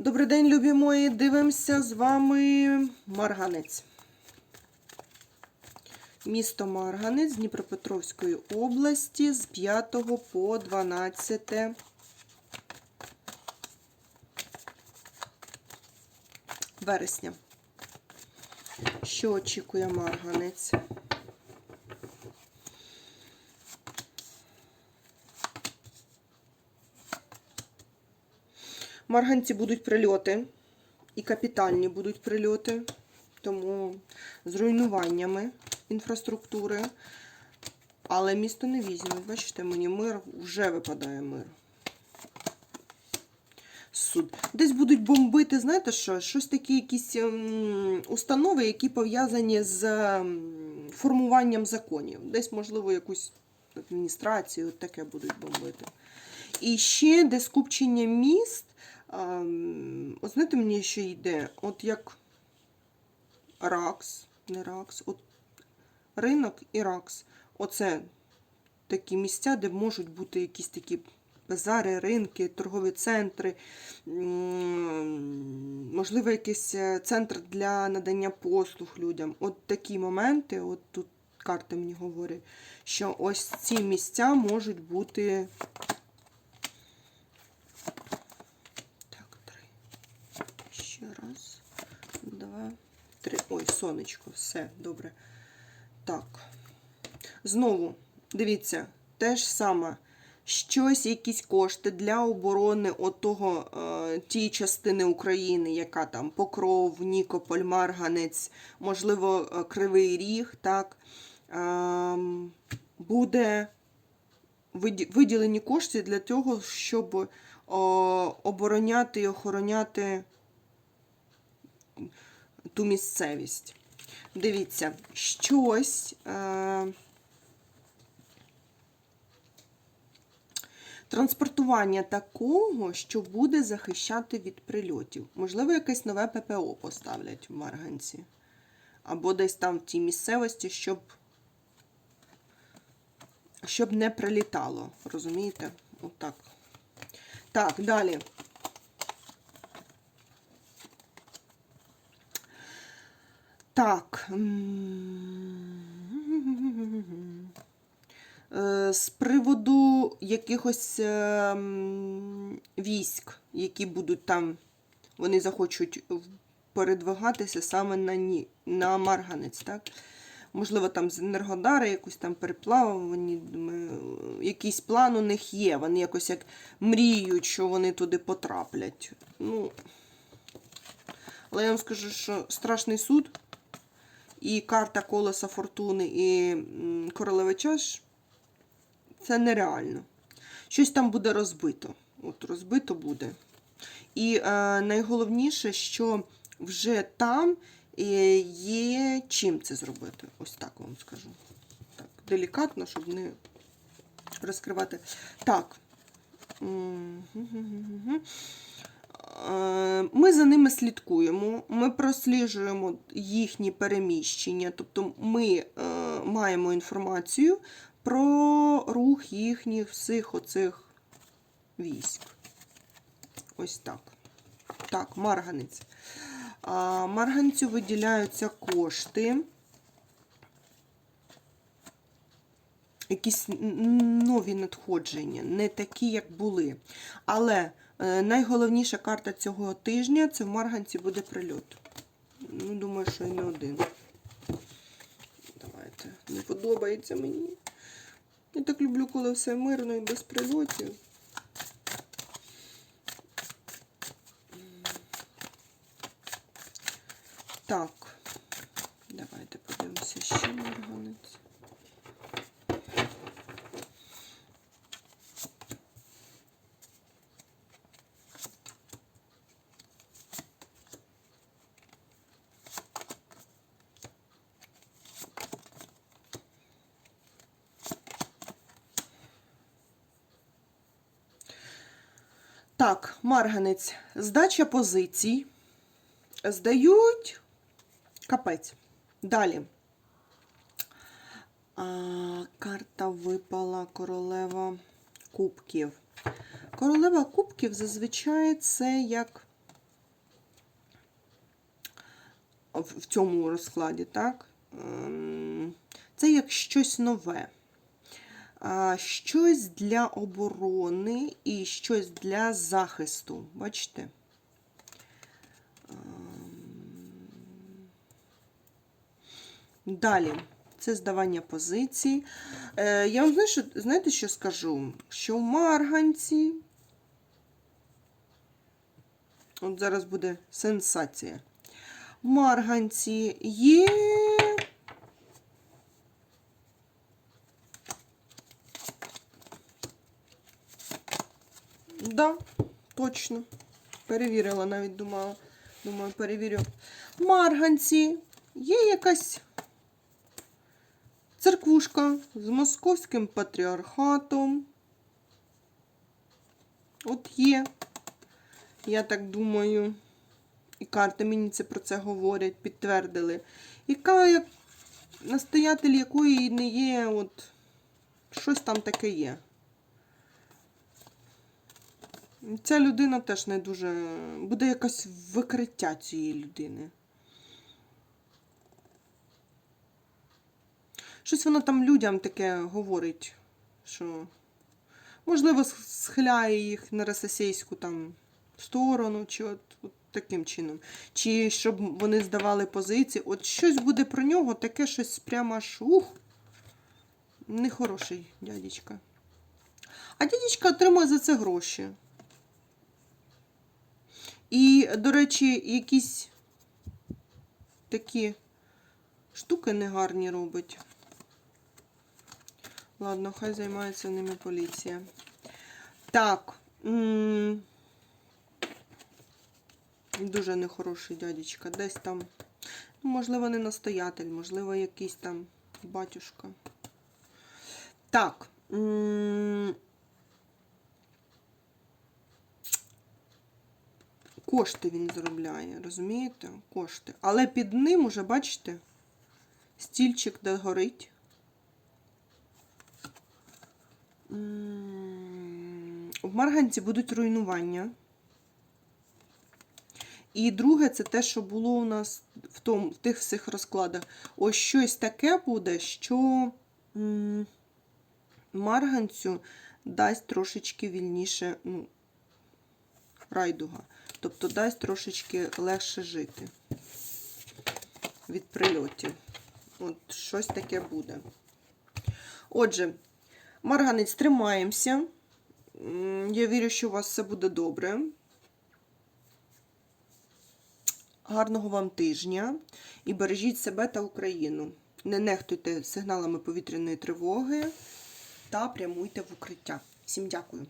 Добрий день, любі мої. Дивимося з вами Марганець. Місто Марганець Дніпропетровської області з 5 по 12 вересня. Що очікує Марганець? Марганці будуть прильоти, і капітальні будуть прильоти, тому з руйнуваннями інфраструктури. Але місто не візьме. Бачите, мені мир вже випадає мир. Суд. Десь будуть бомбити, знаєте що? Щось такі якісь ем, установи, які пов'язані з ем, формуванням законів. Десь, можливо, якусь адміністрацію, от таке будуть бомбити. І ще де скупчення міст. Ем, От знаєте, мені ще йде, от як Ракс, не Ракс, от ринок і Ракс. Оце такі місця, де можуть бути якісь такі базари, ринки, торгові центри, можливо, якийсь е, центр для надання послуг людям. От такі моменти, от тут карти мені говорять, що ось ці місця можуть бути. Так, три. Ще раз, два, три. Ой, сонечко, все, добре. Так. Знову, дивіться, те ж саме. Щось, якісь кошти для оборони отого, е, тієї частини України, яка там Покров, Нікополь, Марганець, можливо, е, Кривий Ріг, так, ем, буде виділені кошти для того, щоб обороняти і охороняти ту місцевість. Дивіться, щось. Е, Транспортування такого, що буде захищати від прильотів. Можливо, якесь нове ППО поставлять в Марганці. Або десь там в тій місцевості, щоб, щоб не прилітало. Розумієте? Отак. Так, далі. Так. Е, З приводу якихось е, військ, які будуть там, вони захочуть передвигатися саме на, ні, на Марганець, так? Можливо, там з Енергодара якусь там переплавані, думаю, якийсь план у них є. Вони якось як мріють, що вони туди потраплять. Ну, але я вам скажу, що страшний суд і карта колеса фортуни, і королева чаш це нереально. Щось там буде розбито. От розбито буде. І е, найголовніше, що вже там е, є чим це зробити. Ось так вам скажу. Так, делікатно, щоб не розкривати. Так. Е, Ми за ними слідкуємо, ми просліджуємо їхні переміщення, тобто ми е, маємо інформацію про рух їхніх всіх оцих військ. Ось так. Так, марганець. Марганцю виділяються кошти. Якісь нові надходження, не такі, як були. Але найголовніша карта цього тижня це в Марганці буде прильот. Ну, думаю, що і не один. Давайте. Не подобається мені. Я так люблю, коли все мирно і без прильотів. Так, марганець, здача позицій. Здають капець. Далі. А, Карта випала королева кубків. Королева кубків зазвичай це як в цьому розкладі, так? Ем, це як щось нове. Щось для оборони і щось для захисту. Бачите? Далі. Це здавання позицій. Е, я вам знаю, що, знаєте, що скажу? Що в марганці. От зараз буде сенсація. В марганці є. Да, точно. Перевірила, навіть думала. Думаю, перевірю. Марганці є якась церквушка з московським патріархатом. От є. Я так думаю. І карти мені це про це говорять, підтвердили. Яка як настоятель якої не є, от щось там таке є. Ця людина теж не дуже. Буде якесь викриття цієї людини. Щось вона там людям таке говорить, що можливо схиляє їх на російську там сторону, чи от, от таким чином. Чи щоб вони здавали позиції. От щось буде про нього, таке щось прямо аж. Нехороший дядечка. А дядечка отримує за це гроші. І, до речі, якісь такі штуки негарні робить. Ладно, хай займається ними поліція. Так. Дуже нехороший дядечка. Десь там, ну, можливо, не настоятель, можливо, якийсь там батюшка. Так. Кошти він заробляє, розумієте? Кошти. Але під ним уже, бачите, стільчик де горить. В Марганці будуть руйнування. І друге, це те, що було у нас в, тому, в тих всіх розкладах. Ось щось таке буде, що Марганцю дасть трошечки вільніше ну, райдуга. Тобто дасть трошечки легше жити від прильотів. От щось таке буде. Отже, Марганець, тримаємося. Я вірю, що у вас все буде добре. Гарного вам тижня і бережіть себе та Україну. Не нехтуйте сигналами повітряної тривоги та прямуйте в укриття. Всім дякую.